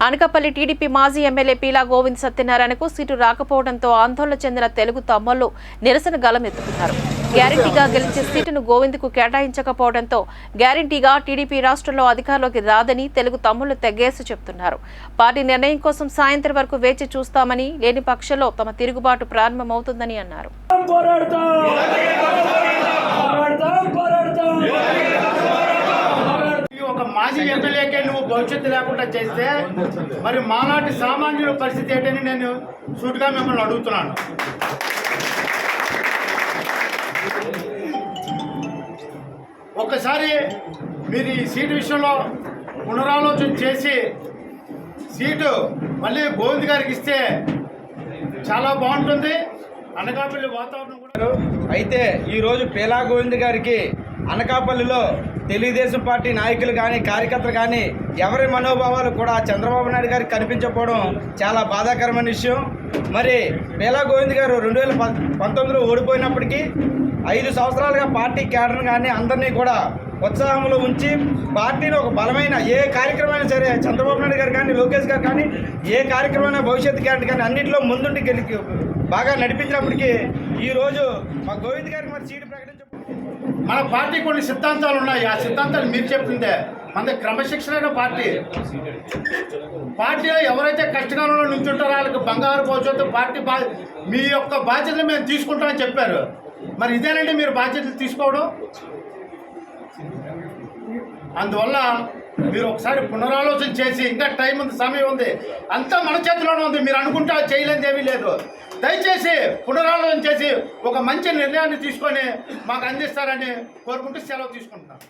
Anakapalli TDP మాజీ MLA Peela Govind సత్యనారాయణకు seat రాకపోవడంతో ఆందోళన చెందిన తెలుగు తమ్ముళ్ళు నిరసన గలం ఎత్తుకున్నారు. గ్యారంటీగా గెలిచే సీటును గోవింద్కు కేటాయించకపోవడంతో గ్యారంటీగా టీడీపీ రాష్ట్రంలో అధికారంలోకి రాదని తెలుగు తమ్ముళ్ళు తెగేసి చెబుతున్నారు పార్టీ నిర్ణయం కోసం సాయంత్రం వరకు వేచి చూస్తామని లేని పక్షంలో తమ తిరుగుబాటు ప్రారంభమవుతుందని అన్నారు పోరాడతాం పోరాడతాం పోరాడతాం ఈ ఒక మాజీ ఎమ్మెల్యేకే నువ్వు భవిష్యత్తు లేకుండా చేస్తే మరి మాలాంటి సామాన్యుల పరిస్థితి ఏంటని నేను సూటిగా మిమ్మల్ని అడుగుతున్నాను. ఒక్కసారి మీరు ఈ సీటు విషయంలో పునరాలోచన చేసి సీటు మళ్ళీ గోవింద్ గారికి ఇస్తే చాలా బాగుంటుంది. అనకాపల్లి వాతావరణం కూడా అయితే ఈరోజు పేలా గోవింద్ గారికి అనకాపల్లిలో తెలుగుదేశం పార్టీ నాయకులు కానీ కార్యకర్తలు కానీ ఎవరి మనోభావాలు కూడా చంద్రబాబు నాయుడు గారికి కనిపించకపోవడం చాలా బాధాకరమైన విషయం. మరి పేలా గోవింద్ గారు రెండు వేల పంతొమ్మిదిలో ఓడిపోయినప్పటికీ ఐదు సంవత్సరాలుగా పార్టీ క్యాడర్ కానీ అందరినీ కూడా ఉత్సాహంలో ఉంచి పార్టీని ఒక బలమైన ఏ కార్యక్రమం సరే చంద్రబాబు నాయుడు గారు కానీ లోకేష్ గారు కానీ ఏ కార్యక్రమం భవిష్యత్తు క్యాడర్ కానీ అన్నింటిలో ముందుండి గెలిచి బాగా నడిపించినప్పటికీ ఈరోజు మా గోవింద్ గారికి మరి సీటు ప్రకటించ మన పార్టీ కొన్ని సిద్ధాంతాలు ఉన్నాయి. ఆ సిద్ధాంతాలు మీరు చెప్పిందే. మన క్రమశిక్షణ పార్టీ. పార్టీలో ఎవరైతే కష్టకాలంలో నుంచుంటారో వాళ్ళకి బంగారు భవిష్యత్తు పార్టీ బా మీ యొక్క బాధ్యతలు మేము తీసుకుంటామని చెప్పారు. మరి ఇదేనండి మీరు బాధ్యతలు తీసుకోవడం? అందువల్ల మీరు ఒకసారి పునరాలోచన చేసి ఇంకా టైం ఉంది సమయం ఉంది. అంతా మన చేతిలోనే ఉంది. మీరు అనుకుంటే అది చేయలేనిది ఏమీ లేదు. దయచేసి పునరాలోచన చేసి ఒక మంచి నిర్ణయాన్ని తీసుకొని మాకు అందిస్తారని కోరుకుంటూ సెలవు తీసుకుంటున్నాం